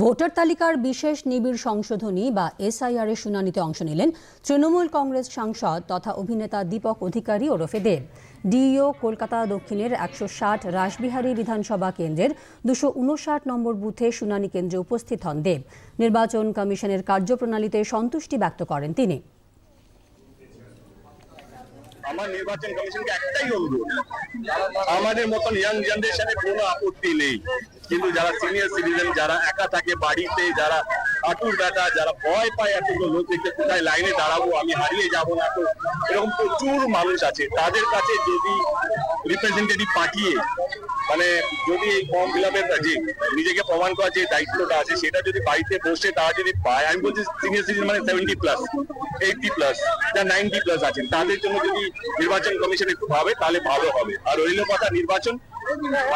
Voter তালিকার বিশেষ নিবিড় সংশোধনী বা এসআইআর এর শুনানিতে অংশ নিলেন তৃণমূল কংগ্রেস সাংসদ তথা অভিনেতা দীপক অধিকারী ওরফে দেব। ডিইও কলকাতা দক্ষিণের একশো ষাট রাসবিহারী বিধানসভা কেন্দ্রের দুশো উনষাট নম্বর বুথে শুনানি কেন্দ্রে উপস্থিত হন দেব। নির্বাচন কমিশনের কার্যপ্রণালীতে সন্তুষ্টি ব্যক্ত করেন তিনি। আমার নির্বাচন কমিশনকে একটাই অনুরোধ, আমাদের মতন ইয়াং জেনারেশনের কোনো আপত্তি নেই। কিন্তু যারা সিনিয়র সিটিজেন যারা একা থাকে বাড়িতে, যারা আটুর ব্যথা যারা ভয় পায় এতগুলো লোক দেখতে কোথায় লাইনে দাঁড়াবো, আমি হারিয়ে যাব না তো। এরকম প্রচুর মানুষ আছে, তাদের কাছে যদি রিপ্রেজেন্টেটিভ পাঠিয়ে মানে যদি এই ফর্ম ফিল আপের যে নিজেকে প্রমাণ করার যে দায়িত্বটা আছে, সেটা যদি বাড়িতে বসে তারা যদি পায়, আমি বলছি সিনিয়র সিটিজেন মানে সেভেন্টি প্লাস এইটি প্লাস যা নাইনটি প্লাস আছেন, তাদের জন্য যদি নির্বাচন কমিশন একটু ভাবে, তাহলে ভালো হবে। আর রইল কথা নির্বাচন।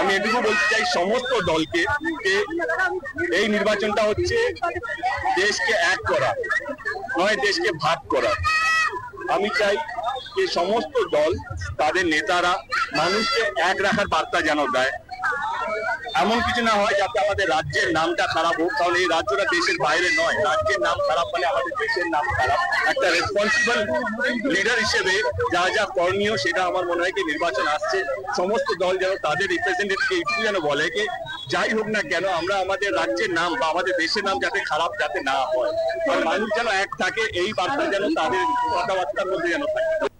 আমি এটুকু বলতে চাই, সমস্ত দলকে যে এই নির্বাচনটা হচ্ছে দেশকে এক করা, নয় দেশকে ভাগ করা। আমি চাই যে সমস্ত দল, তাদের নেতারা মানুষকে এক রাখার বার্তা যেন দেয়। এমন কিছু না হয় যাতে আমাদের রাজ্যের নামটা খারাপ হোক, কারণ এই রাজ্যটা দেশের বাইরে নয়। রাজ্যের নাম খারাপ মানে আমাদের দেশের নাম খারাপ। একটা রেসপন্সিবল লিডার হিসেবে যা যা করণীয় সেটা আমার মনে হয় কি নির্বাচন আসছে। সমস্ত দল যেন তাদের রিপ্রেজেন্টেটিভকে একটু যেন বলে কি, যাই হোক না কেন, আমরা আমাদের রাজ্যের নাম বা আমাদের দেশের নাম যাতে খারাপ যাতে না হয়। মানুষ যেন এক থাকে, এই বার্তা যেন তাদের কথাবার্তার মধ্যে যেন থাকে।